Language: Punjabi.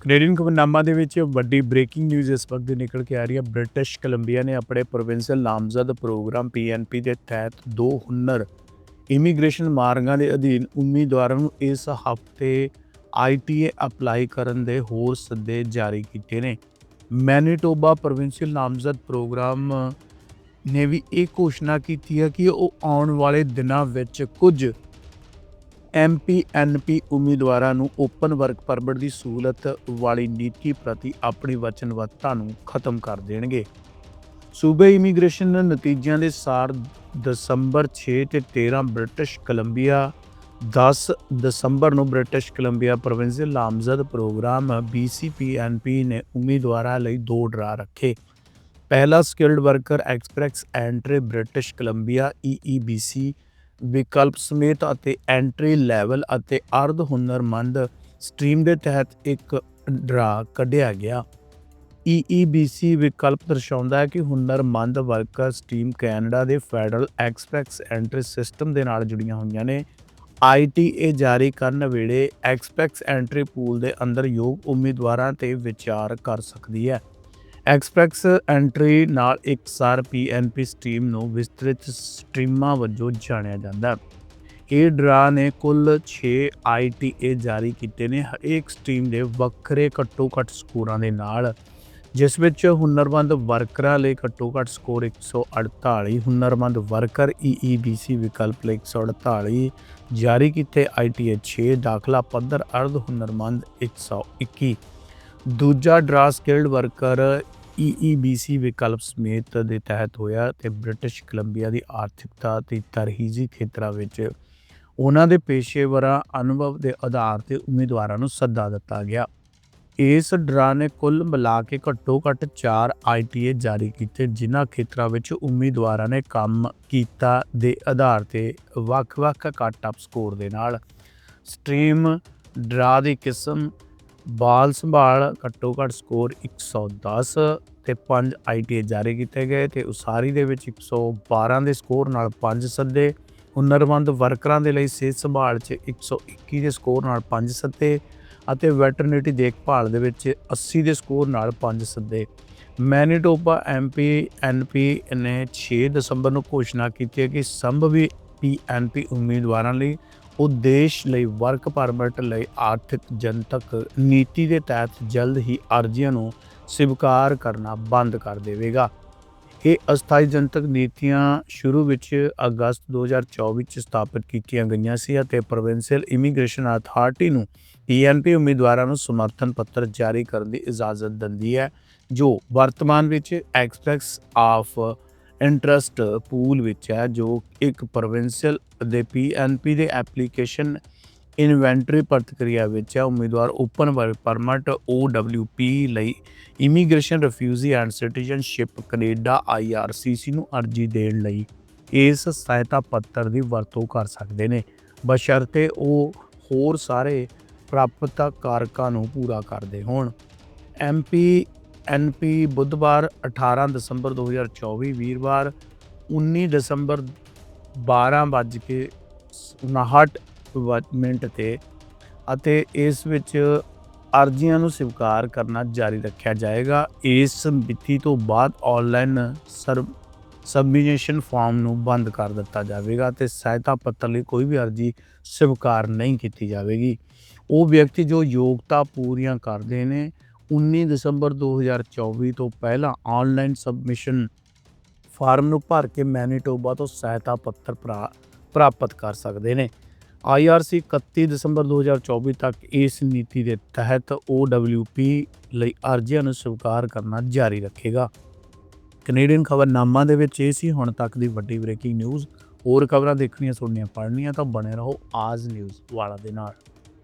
ਕੈਨੇਡੀਅਨ ਖਬਰਨਾਮਾ ਦੇ ਵਿੱਚ ਵੱਡੀ ਬ੍ਰੇਕਿੰਗ ਨਿਊਜ਼ ਇਸ ਵਕਤ ਨਿਕਲ ਕੇ ਆ ਰਹੀ ਹੈ। ਬ੍ਰਿਟਿਸ਼ ਕੋਲੰਬੀਆ ਨੇ ਆਪਣੇ ਪ੍ਰੋਵਿੰਸ਼ੀਅਲ ਨਾਮਜ਼ਦ ਪ੍ਰੋਗਰਾਮ ਪੀਐਨਪੀ ਦੇ ਤਹਿਤ ਦੋ ਹੁਨਰ ਇਮੀਗ੍ਰੇਸ਼ਨ ਮਾਰਗਾਂ ਦੇ ਅਧੀਨ ਉਮੀਦਵਾਰਾਂ ਨੂੰ ਇਸ ਹਫ਼ਤੇ ਆਈਟੀਏ ਅਪਲਾਈ ਕਰਨ ਦੇ ਹੋਰ ਸੱਦੇ ਜਾਰੀ ਕੀਤੇ ਨੇ। ਮੈਨੀਟੋਬਾ ਪ੍ਰੋਵਿੰਸ਼ੀਅਲ ਨਾਮਜ਼ਦ ਪ੍ਰੋਗਰਾਮ ਨੇ ਵੀ ਇਹ ਘੋਸ਼ਣਾ ਕੀਤੀ ਹੈ ਕਿ ਉਹ ਆਉਣ ਵਾਲੇ ਦਿਨਾਂ ਵਿੱਚ ਕੁਝ ਐਮਪੀਐਨਪੀ ਉਮੀਦਵਾਰਾਂ ਨੂੰ ਓਪਨ ਵਰਕ ਪਰਮਿਟ ਦੀ ਸਹੂਲਤ ਵਾਲੀ ਨੀਤੀ ਪ੍ਰਤੀ ਆਪਣੀ ਵਚਨਬੱਧਤਾ ਨੂੰ ਖਤਮ ਕਰ ਦੇਣਗੇ। ਸੂਬੇ ਇਮੀਗ੍ਰੇਸ਼ਨ ਨਤੀਜਿਆਂ ਦੇ ਸਾਰ ਦਸੰਬਰ 6 ਤੇ 13 ਬ੍ਰਿਟਿਸ਼ ਕੋਲੰਬੀਆ 10 ਦਸੰਬਰ ਨੂੰ ਬ੍ਰਿਟਿਸ਼ ਕੋਲੰਬੀਆ ਪ੍ਰੋਵਿੰਸ਼ੀਅਲ ਨਾਮਜ਼ਦ ਪ੍ਰੋਗਰਾਮ BCPNP ਨੇ ਉਮੀਦਵਾਰਾਂ ਲਈ ਦੋ ਡਰਾ ਰੱਖੇ। ਪਹਿਲਾ skilled worker express entry British Columbia EEBC ਵਿਕਲਪ ਸਮੇਤ ਅਤੇ ਐਂਟਰੀ ਲੈਵਲ ਅਤੇ ਅਰਧ ਹੁਨਰਮੰਦ ਸਟ੍ਰੀਮ ਦੇ ਤਹਿਤ ਇੱਕ ਡਰਾ ਕੱਢਿਆ ਗਿਆ। EEBC ਵਿਕਲਪ ਦਰਸਾਉਂਦਾ ਹੈ ਕਿ ਹੁਨਰਮੰਦ ਵਰਕਰ ਸਟ੍ਰੀਮ ਕੈਨੇਡਾ ਦੇ ਫੈਡਰਲ ਐਕਸਪੈਕਸ ਐਂਟਰੀ ਸਿਸਟਮ ਦੇ ਨਾਲ ਜੁੜੀਆਂ ਹੋਈਆਂ ਨੇ। ITA ਜਾਰੀ ਕਰਨ ਵੇਲੇ ਐਕਸਪੈਕਸ ਐਂਟਰੀ ਪੂਲ ਦੇ ਅੰਦਰ ਯੋਗ ਉਮੀਦਵਾਰਾਂ ਤੇ ਵਿਚਾਰ ਕਰ ਸਕਦੀ ਹੈ। ਐਕਸਪ੍ਰੈਸ ਐਂਟਰੀ ਨਾਲ ਇਕਸਾਰ ਪੀਐਨਪੀ ਸਟ੍ਰੀਮ ਨੂੰ ਵਿਸਤ੍ਰਿਤ ਸਟ੍ਰੀਮਾਂ ਵਜੋਂ ਜਾਣਿਆ ਜਾਂਦਾ ਇਹ ਡਰਾ ਨੇ ਕੁੱਲ 6 ITA ਜਾਰੀ ਕੀਤੇ ਨੇ। ਹਰੇਕ ਸਟ੍ਰੀਮ ਦੇ ਵੱਖਰੇ ਘੱਟੋ ਘੱਟ ਸਕੋਰਾਂ ਦੇ ਨਾਲ, ਜਿਸ ਵਿੱਚ ਹੁਨਰਮੰਦ ਵਰਕਰਾਂ ਲਈ ਘੱਟੋ ਘੱਟ ਸਕੋਰ 148 ਹੁਨਰਮੰਦ ਵਰਕਰ EEBC ਵਿਕਲਪ ਲਈ 148 ਜਾਰੀ ਕੀਤੇ ITA 6 ਦਾਖਲਾ ਪੱਧਰ ਅਰਧ, ਹੁਨਰਮੰਦ 121 ਦੂਜਾ ਡਰਾ ਸਕਿਲਡ ਵਰਕਰ EEBC ਵਿਕਲਪ ਸਮੇਤ ਦੇ ਤਹਿਤ ਹੋਇਆ ਤੇ ਬ੍ਰਿਟਿਸ਼ ਕੋਲੰਬੀਆ ਦੀ ਆਰਥਿਕਤਾ ਤੇ ਤਰਹੀਜ਼ੀ ਖੇਤਰਾਂ ਵਿੱਚ ਉਹਨਾਂ ਦੇ ਪੇਸ਼ੇਵਰਾਂ ਅਨੁਭਵ ਦੇ ਆਧਾਰ ਤੇ ਉਮੀਦਵਾਰਾਂ ਨੂੰ ਸੱਦਾ ਦਿੱਤਾ ਗਿਆ। ਇਸ ਡਰਾ ਨੇ ਕੁੱਲ ਮਿਲਾ ਕੇ ਘੱਟੋ ਘੱਟ 4 ITA ਜਾਰੀ ਕੀਤੇ, ਜਿਨ੍ਹਾਂ ਖੇਤਰਾਂ ਵਿੱਚ ਉਮੀਦਵਾਰਾਂ ਨੇ ਕੰਮ ਕੀਤਾ ਦੇ ਆਧਾਰ ਤੇ ਵੱਖ-ਵੱਖ ਕੱਟ-ਅਪ ਸਕੋਰ ਦੇ ਨਾਲ। ਸਟ੍ਰੀਮ ਡਰਾ ਦੀ ਕਿਸਮ ਬਾਲ ਸੰਭਾਲ ਘੱਟੋ ਘੱਟ ਸਕੋਰ 110 ਤੇ 5 ITA ਜਾਰੀ ਕੀਤੇ ਗਏ ਤੇ ਉਸਾਰੀ ਦੇ ਵਿੱਚ 112 ਦੇ ਸਕੋਰ ਨਾਲ 5 ਸੱਦੇ, ਹੁਨਰਮੰਦ ਵਰਕਰਾਂ ਦੇ ਲਈ ਸਿਹਤ ਸੰਭਾਲ 'ਚ 121 ਦੇ ਸਕੋਰ ਨਾਲ 5 ਸੱਦੇ ਅਤੇ ਵੈਟਰਨਰੀ ਦੇਖਭਾਲ ਦੇ ਵਿੱਚ 80 ਦੇ ਸਕੋਰ ਨਾਲ 5 ਸੱਦੇ। ਮੈਨੀਟੋਬਾ ਐਮਪੀ ਐਨਪੀ ਨੇ 6 ਦਸੰਬਰ ਨੂੰ ਘੋਸ਼ਣਾ ਕੀਤੀ ਹੈ ਕਿ ਸੰਭਵੀ ਪੀਐਨਪੀ ਉਮੀਦਵਾਰਾਂ ਲਈ ਉਦੇਸ਼ ਲਈ ਵਰਕ ਪਰਮਿਟ ਲਈ ਆਰਥਿਕ ਜਨਤਕ ਨੀਤੀ ਦੇ ਤਹਿਤ ਜਲਦ ਹੀ ਅਰਜ਼ੀਆਂ ਨੂੰ ਸਵੀਕਾਰ ਕਰਨਾ ਬੰਦ ਕਰ ਦੇਵੇਗਾ। ਇਹ ਅਸਥਾਈ ਜਨਤਕ ਨੀਤੀਆਂ ਸ਼ੁਰੂ ਵਿੱਚ ਅਗਸਤ 2024 ਚ ਸਥਾਪਿਤ ਕੀਤੀਆਂ ਗਈਆਂ ਸੀ ਅਤੇ ਪ੍ਰੋਵਿੰਸ਼ੀਅਲ ਇਮੀਗ੍ਰੇਸ਼ਨ ਅਥਾਰਟੀ ਨੂੰ ਪੀਐਨਪੀ ਉਮੀਦਵਾਰਾਂ ਨੂੰ ਸਮਰਥਨ ਪੱਤਰ ਜਾਰੀ ਕਰਨ ਦੀ ਇਜਾਜ਼ਤ ਦਿੰਦੀ ਹੈ, ਜੋ ਵਰਤਮਾਨ ਵਿੱਚ ਐਕਸਪ੍ਰੈਸ ਆਫ ਇੰਟਰਸਟ ਪੂਲ ਵਿੱਚ ਹੈ, ਜੋ ਇੱਕ ਪ੍ਰੋਵਿੰਸ਼ੀਅਲ ਦੇ ਪੀਐਨਪੀ ਦੇ ਐਪਲੀਕੇਸ਼ਨ ਇਨਵੈਂਟਰੀ ਪ੍ਰਤੀਕਿਰਿਆ ਵਿੱਚ ਹੈ। ਉਮੀਦਵਾਰ ਓਪਨ ਵਰਕ ਪਰਮਿਟ OWP ਲਈ immigration refugee and citizenship Canada IRCC ਨੂੰ ਅਰਜ਼ੀ ਦੇਣ ਲਈ ਇਸ ਸਹਾਇਤਾ ਪੱਤਰ ਦੀ ਵਰਤੋਂ ਕਰ ਸਕਦੇ ਨੇ। ਬਸ਼ਰਤੇ ਉਹ ਹੋਰ ਸਾਰੇ ਪ੍ਰਾਪਤ ਕਾਰਕਾਂ ਨੂੰ ਪੂਰਾ ਕਰਦੇ ਹੋਣ। ਐਮਪੀ ਐਨਪੀ ਬੁੱਧਵਾਰ 18 ਦਸੰਬਰ 2024 ਵੀਰਵਾਰ 19 ਦਸੰਬਰ 12:59 ਮਿੰਟ ਤੇ ਅਤੇ ਇਸ ਵਿੱਚ ਅਰਜ਼ੀਆਂ ਨੂੰ ਸਵੀਕਾਰ ਕਰਨਾ ਜਾਰੀ ਰੱਖਿਆ ਜਾਏਗਾ। ਇਸ ਮਿਤੀ ਤੋਂ ਬਾਅਦ ਆਨਲਾਈਨ ਸਰਵ ਸਬਮਿਸ਼ਨ ਫਾਰਮ ਨੂੰ ਬੰਦ ਕਰ ਦਿੱਤਾ ਜਾਵੇਗਾ ਤੇ ਸਹਾਇਤਾ ਪੱਤਰ ਲਈ ਕੋਈ ਵੀ ਅਰਜ਼ੀ ਸਵੀਕਾਰ ਨਹੀਂ ਕੀਤੀ ਜਾਵੇਗੀ। ਉਹ ਵਿਅਕਤੀ ਜੋ ਯੋਗਤਾ ਪੂਰੀਆਂ ਕਰਦੇ ਨੇ 19 ਦਸੰਬਰ 2024 ਤੋਂ ਪਹਿਲਾਂ ਆਨਲਾਈਨ ਸਬਮਿਸ਼ਨ ਫਾਰਮ ਨੂੰ ਭਰ ਕੇ ਮੈਨੀਟੋਬਾ ਤੋਂ ਸਹਾਇਤਾ ਪੱਤਰ ਪ੍ਰਾ- ਪ੍ਰਾਪਤ ਕਰ ਸਕਦੇ ਨੇ। IRC 31 ਦਸੰਬਰ 2024 ਤੱਕ ਇਸ ਨੀਤੀ ਦੇ ਤਹਿਤ OWP ਲਈ ਅਰਜ਼ੀਆਂ ਨੂੰ ਸਵੀਕਾਰ ਕਰਨਾ ਜਾਰੀ ਰੱਖੇਗਾ। ਕੈਨੇਡੀਅਨ ਖਬਰਨਾਮਾ ਦੇ ਵਿੱਚ ਇਹ ਸੀ, ਹੁਣ ਤੱਕ ਦੀ ਵੱਡੀ ਬ੍ਰੇਕਿੰਗ ਨਿਊਜ਼ ਹੋਰ ਖਬਰਾਂ ਦੇਖਣੀਆਂ, ਸੁਣਨੀਆਂ, ਪੜ੍ਹਨੀਆਂ ਤਾਂ ਬਣੇ ਰਹੋ ਆਜ ਨਿਊਜ਼ ਵਾਲਾ ਦੇ ਨਾਲ।